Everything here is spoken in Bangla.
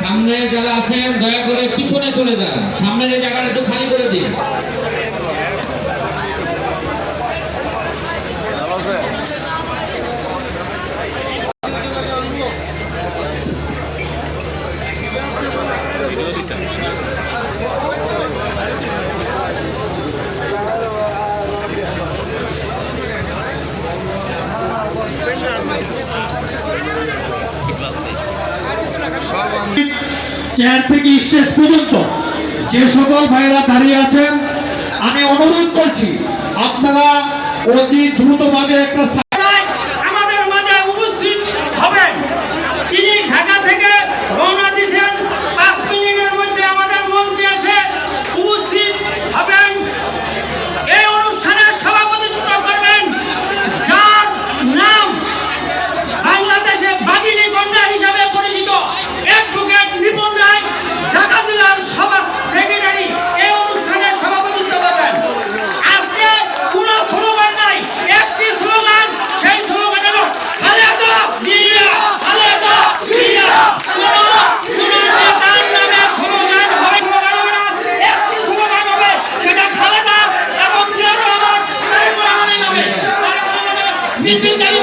সামনে যারা আছেন, দয়া করে পিছনে চলে যান। সামনের এই জায়গাটা একটু খালি করে দিন। চেয়ার থেকে স্টেজ পর্যন্ত যে সকল ভাইয়েরা দাঁড়িয়ে আছেন, আমি অনুরোধ করছি, আপনারা অতি দ্রুতভাবে একটা কিছু তার